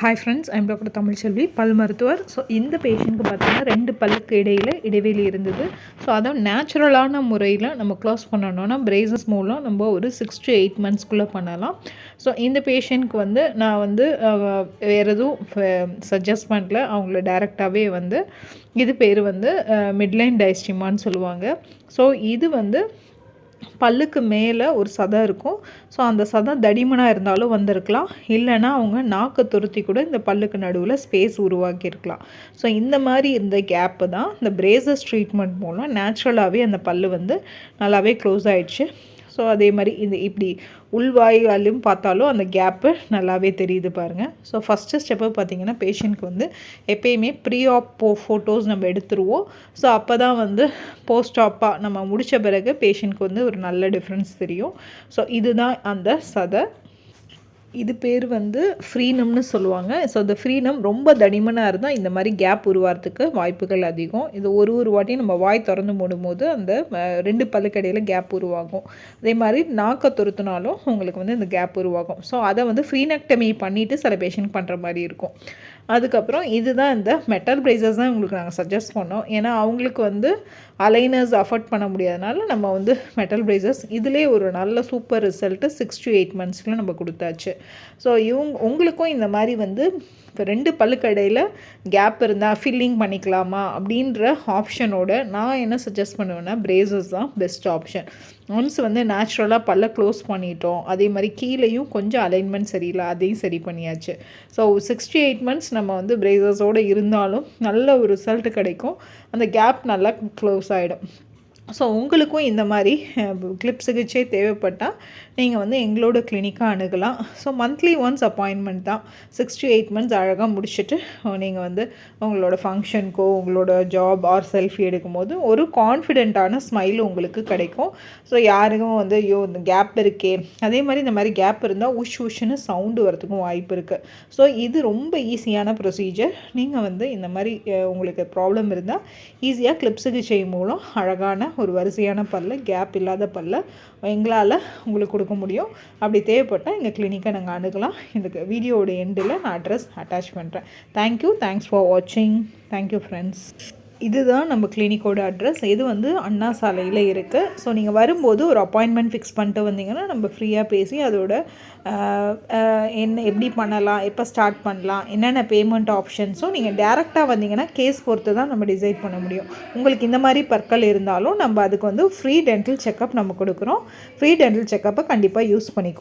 Hi friends I'm doctor Tamilselvi பல் மருத்துவர். So இந்த பேஷண்ட்டுக்கு பார்த்தீங்கன்னா ரெண்டு பல்லுக்கு இடையில் இடைவெளி இருந்தது. ஸோ அதை நேச்சுரலான முறையில் நம்ம க்ளோஸ் பண்ணணும்னா பிரேசஸ் மூலம் நம்ம ஒரு சிக்ஸ் டு எயிட் மந்த்ஸ்க்குள்ளே பண்ணலாம். ஸோ இந்த பேஷண்ட்க்கு வந்து நான் வந்து வேறு எதுவும் சஜஸ்ட் பண்ணல. அவங்கள டைரெக்டாகவே வந்து இது பேர் வந்து மிட்லைன் டைஸ்டிமான்னு சொல்லுவாங்க. ஸோ இது வந்து பல்லுக்கு மேலே ஒரு சதை இருக்கும். ஸோ அந்த சதை தடிமனாக இருந்தாலும் வந்திருக்கலாம். இல்லைன்னா அவங்க நாக்கை துருத்தி கூட இந்த பல்லுக்கு நடுவில் ஸ்பேஸ் உருவாக்கியிருக்கலாம். ஸோ இந்த மாதிரி இருந்த கேப்பு தான். இந்த பிரேசஸ் ட்ரீட்மெண்ட் மூலம் நேச்சுரலாகவே அந்த பல்லு வந்து நல்லாவே க்ளோஸ் ஆயிடுச்சு. ஸோ அதே மாதிரி இந்த இப்படி உள்வாயாலையும் பார்த்தாலும் அந்த கேப்பு நல்லாவே தெரியுது பாருங்கள் ஸோ ஃபஸ்ட்டு ஸ்டெப்பு பார்த்தீங்கன்னா பேஷண்ட்க்கு வந்து எப்பயுமே ப்ரீ ஆப் போ ஃபோட்டோஸ் நம்ம எடுத்துருவோம். ஸோ அப்போ தான் வந்து போஸ்ட் ஆப்பாக நம்ம முடித்த பிறகு பேஷண்ட்க்கு வந்து ஒரு நல்ல டிஃப்ரென்ஸ் தெரியும். ஸோ இதுதான் அந்த சதை இது பேர் வந்து ஃப்ரீனம்னு சொல்லுவாங்க. ஸோ இந்த ஃப்ரீனம் ரொம்ப தடிமனாக இருந்தால் இந்த மாதிரி கேப் உருவாகிறதுக்கு வாய்ப்புகள் அதிகம். இது ஒரு ஒரு வாட்டியும் நம்ம வாய் திறந்து மூடும்போது அந்த ரெண்டு பல்லுக்கடையில் கேப் உருவாகும். அதே மாதிரி நாக்கை துருத்துனாலும் உங்களுக்கு வந்து இந்த கேப் உருவாகும். ஸோ அதை வந்து ஃப்ரீனக்டமி பண்ணிவிட்டு சில பேஷண்ட் பண்ணுற மாதிரி இருக்கும். அதுக்கப்புறம் இதுதான் இந்த மெட்டல் பிரேசஸ் தான் உங்களுக்கு நாங்கள் சஜஸ்ட் பண்ணோம். ஏன்னா அவங்களுக்கு வந்து அலைனர்ஸ் அஃபோர்ட் பண்ண முடியாதனால நம்ம வந்து மெட்டல் ப்ரைஸஸ் இதிலே ஒரு நல்ல super result six to eight மந்த்ஸில் நம்ம கொடுத்தாச்சு. ஸோ இவங்க உங்களுக்கும் இந்த மாதிரி வந்து இப்போ ரெண்டு பல்லுக்கடையில் கேப் இருந்தால் ஃபில்லிங் பண்ணிக்கலாமா அப்படின்ற ஆப்ஷனோட நான் என்ன சஜஸ்ட் பண்ணுவேன்னா பிரேசஸ் தான் பெஸ்ட் ஆப்ஷன் ஒன்ஸ் வந்து நேச்சுரலாக பல்ல க்ளோஸ் பண்ணிட்டோம். அதே மாதிரி கீழேயும் கொஞ்சம் அலைன்மெண்ட் சரியில்லை அதையும் சரி பண்ணியாச்சு. ஸோ சிக்ஸ்டி எயிட் மந்த்ஸ் நம்ம வந்து பிரேசஸோடு இருந்தாலும் நல்ல ஒரு ரிசல்ட் கிடைக்கும். அந்த கேப் நல்லா க்ளோஸ் ஆகிடும் ஸோ உங்களுக்கும் இந்த மாதிரி கிளிப் சிகிச்சை தேவைப்பட்டால் நீங்கள் வந்து எங்களோட கிளினிக்காக அணுகலாம். ஸோ மந்த்லி ஒன்ஸ் அப்பாயின்மெண்ட் தான். சிக்ஸ் டு எயிட் மந்த்ஸ் அழகாக முடிச்சுட்டு நீங்கள் வந்து உங்களோட ஃபங்க்ஷனுக்கோ உங்களோட ஜாப் ஆர் செல்ஃபி எடுக்கும்போது ஒரு கான்ஃபிடென்ட்டான ஸ்மைல் உங்களுக்கு கிடைக்கும். ஸோ யாருக்கும் வந்து ஐயோ இந்த கேப் இருக்கே. அதே மாதிரி இந்த மாதிரி கேப் இருந்தால் உஷ் உஷ்னு சவுண்டு வரதுக்கும் வாய்ப்பு இருக்குது ஸோ இது ரொம்ப ஈஸியான ப்ரொசீஜர் நீங்கள் வந்து இந்த மாதிரி உங்களுக்கு ப்ராப்ளம் இருந்தால் ஈஸியாக கிளிப் சிகிச்சை மூலம் அழகான ஒரு வரிசையான பல்ல கேப் இல்லாத பல்ல எங்களால் உங்களுக்கு கொடுக்க முடியும். அப்படி தேவைப்பட்டால் எங்கள் கிளினிக்கை நாங்கள் அணுகலாம். இந்த வீடியோட எண்டில் நான் அட்ரஸ் அட்டாச் பண்ணுறேன் தேங்க்யூ தேங்க்ஸ் ஃபார் வாட்சிங் தேங்க்யூ ஃப்ரெண்ட்ஸ் இதுதான் நம்ம கிளினிக்கோட அட்ரஸ் இது வந்து அண்ணா சாலையில் இருக்குது ஸோ நீங்கள் வரும்போது ஒரு அப்பாயின்மெண்ட் ஃபிக்ஸ் பண்ணிட்டு வந்தீங்கன்னா நம்ம ஃப்ரீயாக பேசி அதோட என்ன எப்படி பண்ணலாம் எப்போ ஸ்டார்ட் பண்ணலாம் என்னென்ன பேமெண்ட் ஆப்ஷன்ஸும் நீங்கள் டேரெக்டாக வந்தீங்கன்னா கேஸ் பொறுத்து தான் நம்ம டிசைட் பண்ண முடியும். உங்களுக்கு இந்த மாதிரி பற்கள் இருந்தாலும் நம்ம அதுக்கு வந்து ஃப்ரீ டென்டல் செக்கப் நம்ம கொடுக்குறோம். ஃப்ரீ டென்டல் செக்கப்பை கண்டிப்பாக யூஸ் பண்ணிக்கோ